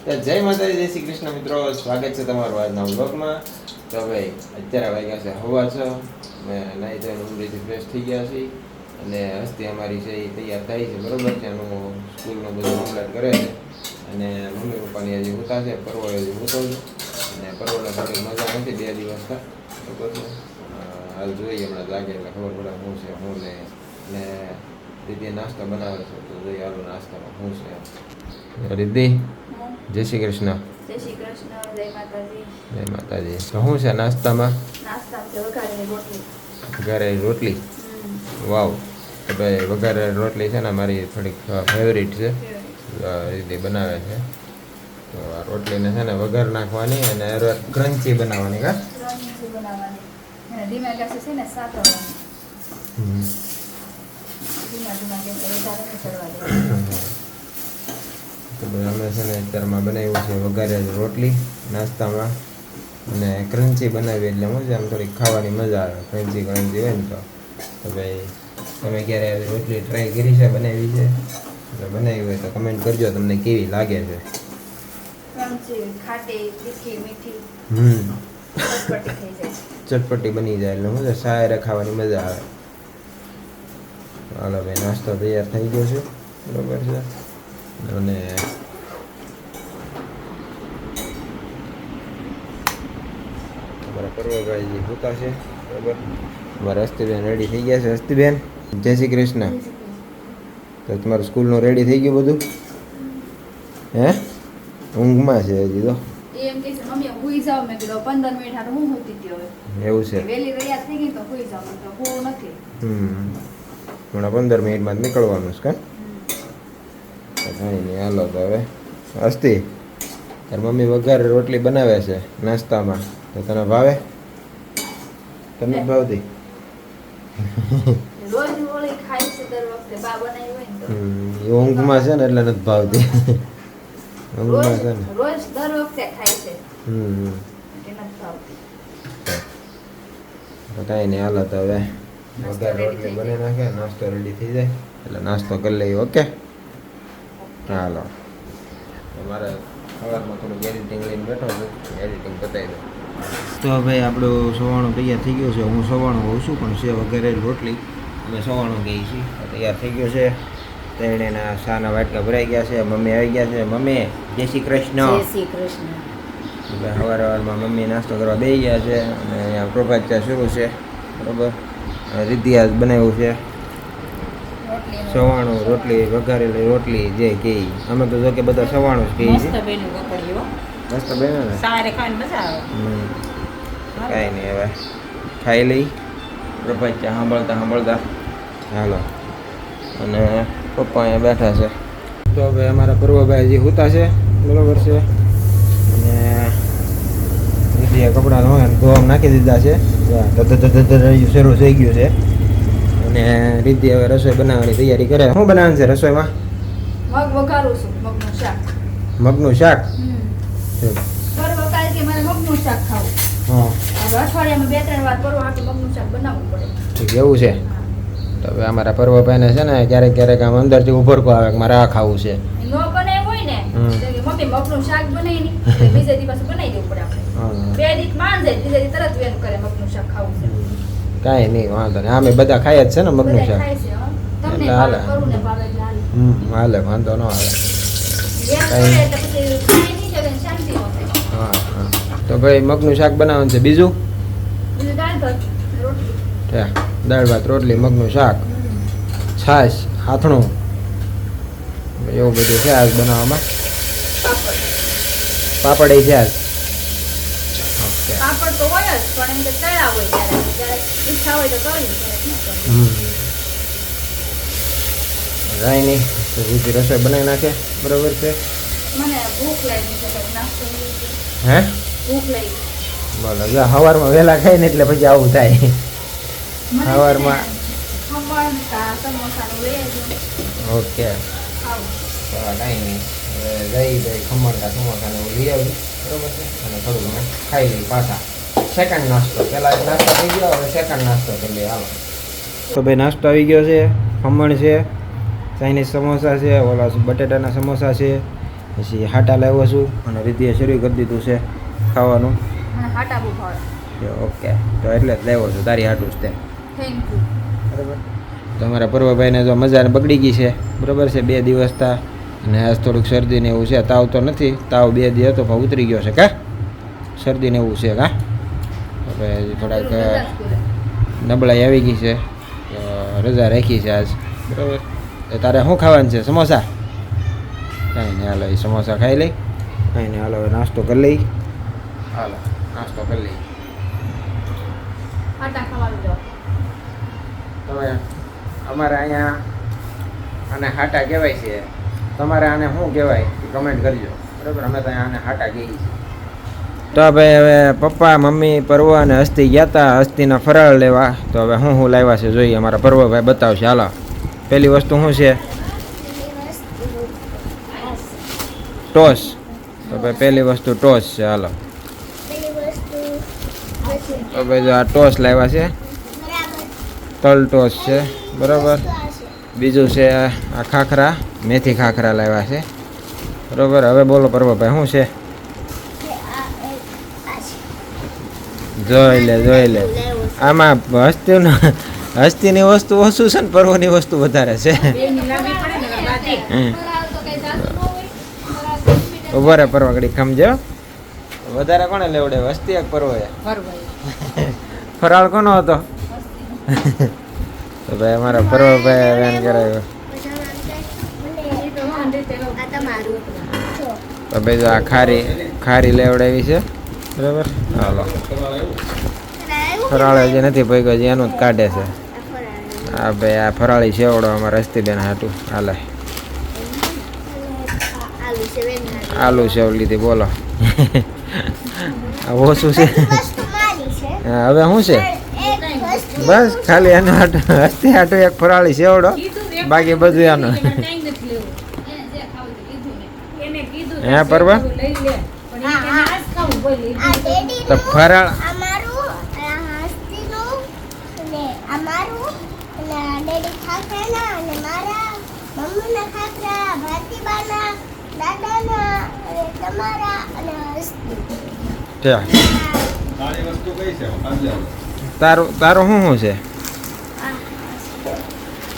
તો જય માતાજી, જય શ્રી કૃષ્ણ મિત્રો. સ્વાગત છે તમારું આજના વ્લોગમાં. તો ભાઈ, અત્યારે વાગ્યા છે હવા છો. મેં નાહી ધોઈને ઉમરીથી ફ્રેશ થઈ ગયા છીએ. અને હસ્તી અમારી છે એ તૈયાર થાય છે, બરોબર છે? એનું સ્કૂલનું બધું કમ્પ્લીટ કરે છે. અને મમ્મી પપ્પાની હજી હોતા છે પરવો હજી હોતો છું. અને પરવોને થોડી મજા નથી બે દિવસ બરોબર છે? હાલ જોઈએ હમણાં લાગે એટલે ખબર પડે શું છે, શું ને ને દીદી નાસ્તો બનાવે છે, તો જોઈએ હાલો નાસ્તામાં શું છે. રિદ્ધિ જય શ્રી કૃષ્ણ. જય શ્રી કૃષ્ણ જય માતાજી. જય માતાજી. શું છે નાસ્તામાં? વઘારેલી રોટલી. વઘારે રોટલી? વાવ. તો ભાઈ વઘારે રોટલી છે ને મારી થોડીક ફેવરિટ છે. રીતે બનાવે છે. તો આ રોટલીને છે ને વઘાર નાખવાની અને ક્રન્ચી બનાવવાની કા? ધીમા ગેસે છે ને સાતળવાની. ધીમા ધીમા ગેસે વધારે ચડવા દેવાની. તો અમે છે ને અત્યારમાં બનાવ્યું છે વઘારે રોટલી નાસ્તામાં અને ક્રન્ચી બનાવી એટલે મજા આમ થોડીક ખાવાની મજા આવે. ક્રન્ચી ક્રન્ચી હોય ને તો. તો ભાઈ તમે ક્યારે આવી રોટલી ટ્રાય કરી છે બનાવી છે? એટલે બનાવી હોય તો કમેન્ટ કરજો તમને કેવી લાગે છે? હમ. ચટપટી ચટપટી બની જાય એટલે મજા સાયરે ખાવાની મજા આવે. હાલો ભાઈ નાસ્તો તૈયાર થઈ ગયો છે. બરોબર છે. અને અમારા પર્વભાઈ હોતા છે બરોબર? અમારા હસ્તીબેન રેડી થઈ ગયા છે હસ્તીબેન? જય શ્રી કૃષ્ણ. તો તમારું સ્કૂલનું રેડી થઈ ગયું બધું? હે? ઊંઘમાં છે હજી તો. એવું છે. હમણાં પંદર મિનિટમાં જ નીકળવાનું છે કાં? નહીં હાલો તો હવે. અસ્તી તાર મમ્મી વઘાર રોટલી બનાવે છે નાસ્તામાં. તો તને ભાવે? તને ભાવતી? ઊંઘમાં છે ને એટલે નથી ભાવતી. ઊંઘમાં છે ને. રોજ દર વખતે ખાય છે. હમ. કાંઈ નહીં હાલો તો હવે. વઘાર રોટલી બની નાખે નાસ્તો રેડી થઈ જાય. એટલે નાસ્તો કરી લઈએ ઓકે? હાલો. મારે સવારમાં થોડુંક એડિટિંગ લઈને બેઠો છું. એડિટિંગ બતાવી દઉં. તો ભાઈ આપણું સવાણું તૈયાર થઈ ગયું છે. હું સવાણું હોઉં છું પણ છે વગેરે રોટલી. અમે સવાણું ગઈ છીએ. તૈયાર થઈ ગયો છે. તેણીના શાના વાટકા ભરાઈ ગયા છે. મમ્મી આવી ગયા છે. મમ્મી જય શ્રી કૃષ્ણ. જય શ્રી કૃષ્ણ. એટલે સવાર સવારમાં મમ્મી નાસ્તો કરવા બેસી ગયા છે. અને અહીંયા પ્રભાત ચા શરૂ છે. બરોબર. રિદ્ધિયાજ બનાવ્યું છે. સવાણું રોટલી વઘારેલી રોટલી જે કે અમે તો જો કે બધા સવાણું જ કહીએ મસ્ત બેનું મસ્ત બને ને? સારે ખાઈને મજા આવે. કાંઈ નહીં હવે. ખાઈ લઈ. પ્રભાત ચા સાંભળતા સાંભળતા. હાલો. અને પપ્પા અહીંયા બેઠા છે. તો હવે અમારા પૂર્વભાઈ જે હોતા છે. બરોબર છે. અને દીદીએ કપડાં હોય ધોવા નાખી દીધા છે. ધધ શરૂ થઈ ગયું છે. અને રીતિ હવે રસોઈ બનાવવાની તૈયારી કરે. શું બનાવવાનું છે રસોઈમાં? મગ વઘારું છું મગનું શાક. મગનું શાક? પર વકાલ કે મારે મગનું શાક ખાવું. હા. હવે અઠવાડિયામાં બે ત્રણ વાર પરવા હાટું મગનું શાક બનાવવું પડે. ઠીક એવું છે? તો હવે અમારા પર્વભાઈને છે ને ક્યારેક ક્યારેક આમ અંદરથી ઉભરકો આવે કે મારે આ ખાવું છે. નો બને હોય ને હમ. તો કે મમ્મી મગનું શાક બનાવી ની એટલે બીજે બનાવી દેવું પડે આપણે. બે દી માન જાય ત્રીજે દી તરત વેન કરે મગનું શાક ખાવું છે. કાંઈ નહીં વાંધો નહીં. અમે બધા ખાય જ છે ને મગનું શાક? એટલે હાલે. હમ હાલે વાંધો ન આવે. હા હા. તો ભાઈ મગનું શાક બનાવવાનું છે. બીજું? દાળ ભાત રોટલી. મગનું શાક. છાશ હાથણું. એવું બધું છે આજ બનાવવામાં. પાપડ એ છે આજ. પાપડ તો હોય જ પણ એમ કે તળ્યા હોય ત્યારે. ત્યારે ઈચ્છા હોય તો તળી કાંઈ નહીં તો. બીજી રસોઈ બનાવી નાખે? બરોબર છે મને ભૂખ લાગી છે. હે? ભૂખ લાગી. બોલો જો સવારમાં વહેલા ખાઈ ને એટલે પછી આવું થાય. સવારમાં ઓકે. કાંઈ નહીં જઈ જઈ ખમણ કા સમોસા ને લઈ આવી બરોબર છે અને થોડું ઘણું ખાઈ લઈ પાછા સેકન્ડ નાસ્તો પહેલાં એક નાસ્તો થઈ ગયો હવે સેકન્ડ નાસ્તો કરી લઈએ હાલો તો ભાઈ નાસ્તો આવી ગયો છે ખમણ છે ચાઇનીઝ સમોસા છે ઓલા બટેટાના સમોસા છે પછી હાટા લાવ્યો છું અને રીતિએ શરૂ કરી દીધું છે ખાવાનું. ઓકે તો એટલે જ લાવ્યો છું તારી હાટું જ તે. બરાબર? તો અમારા પર્વભાઈને જો મજા બગડી ગઈ છે બરાબર છે બે દિવસ તા અને આજ થોડુંક શરદી ને એવું છે. તાવ તો નથી. તાવ બે દી હતો પણ ઉતરી ગયો છે કા? શરદી ને એવું છે કા? હવે થોડાક નબળાઈ આવી ગઈ છે. તો રજા રાખી છે આજ. બરાબર. તારે શું ખાવાનું છે? સમોસા? કાંઈ નહીં હાલો એ સમોસા ખાઈ લઈ. કાંઈ નહીં હાલો હવે નાસ્તો કરી લઈ. હાલો નાસ્તો કરી લઈ. તમે અમારે અહીંયા અને હાટા કહેવાય છે. તમારે આને શું કહેવાય કમેન્ટ કરજો. બરાબર? અમે ત્યાં આને હાટા ગઈ તો ભાઈ હવે પપ્પા, મમ્મી, પર્વ અને હસ્તી ગયા હતા હસ્તીના ફરાળ લેવા. તો હવે શું શું લાવ્યા છે? જોઈએ, અમારા પર્વ ભાઈ બતાવશે. હાલો. પહેલી વસ્તુ શું છે? ટોસ. તો ભાઈ પહેલી વસ્તુ ટોસ છે. હાલો. તો ભાઈ જો આ ટોસ લાવ્યા છે. તલ ટોસ છે. બરાબર? બીજું છે આ ખાખરા. મેથી ખાખરા લાવ્યા છે. બરોબર હવે બોલો પર્વભાઈ શું છે? જોઈ લે જોઈ લે. આમાં હસ્તીનું હસ્તીની વસ્તુ ઓછું છે ને પર્વની વસ્તુ વધારે છે. ઊભો રે પર્વ ઘડી ખમજો વધારે કોને લેવડે? વસ્તી એક પર્વ ફરાળ કોનો હતો? તો ભાઈ અમારા પર્વભાઈ વેન કરાવ્યો. તો ભાઈ જો આ ખારી ખારી લેવડાવી છે. બરાબર. હાલો. ફરાળ જે નથી ભાઈ હજી એનું જ કાઢે છે. આ ભાઈ આ ફરાળી સેવડો રસ્તી રસ્તીબેન હાટું. હાલે. આલુ સેવ લીધી બોલો. આ ઓછું છે. હા, હવે શું છે? બસ ખાલી એનું હાટું હસ્તી હાટું એક ફરાળી સેવડો બાકી બધું. એને જે ખાવું તે કીધું ને. એને કીધું હે, પરવા? તો ફરાળ. તારું તારું શું શું છે?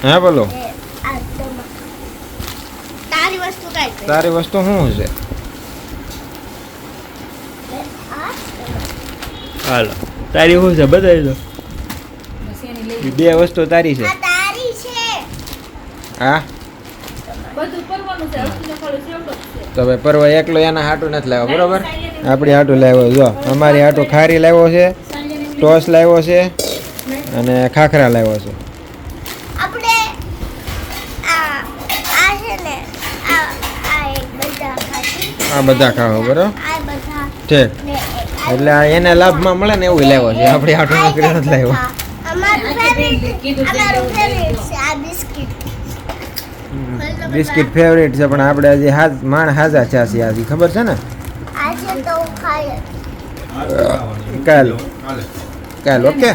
હે બોલો એ આ તમા- તારી વસ્તુ તારી વસ્તુ શું છે હાલો તારી શું છે બતાવી દો બે વસ્તુ તારી છે આ હા. તો ભાઈ પરવા એકલો એના હાટું નથી લાવ્યો બરોબર? આપણી હાટું લાવ્યો જો. અમારી હાટું ખારી લાવ્યો છે ટોસ લાવ્યો છે અને ખાખરા લાવ્યો છે આપણે આ આ છે ને આ આ એક બધા ખાતી આ બધા ખાવો બરાબર? છે એટલે એને લાભમાં મળે ને એવું લાવ્યો છે. આપણી હાટું નોકરી નથી લાવ્યો. બિસ્કિટ ફેવરેટ છે, પણ આપણે હજી હાજ, માણ હાજા છે હજી આજે ખબર છે ને? આજે? કાલ. કાલ, ઓકે?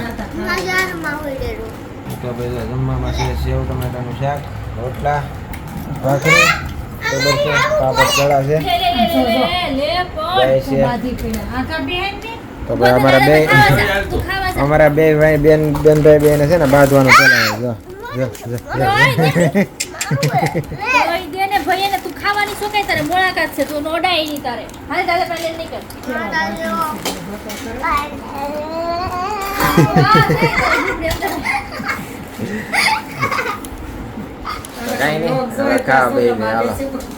જમવામાં છે સેવ, ટમેટાનું શાક, રોટલા, ભાખરી. છે પાપડ ચડા છે તું ભાઈ અમારા બે. અમારા બે ભાઈ બેન બેન ભાઈ બેન છે ને બાંધવાનું ચલાવે જો જો જો, જો. ઓય દે ને તું ખાવાની શું કઈ તારે મુલાકાત છે તું નોડાય નહીં તારે હાલ તારે પહેલે નીકળ કાંઈ નહીં હવે ખાવા બેસીને હાલો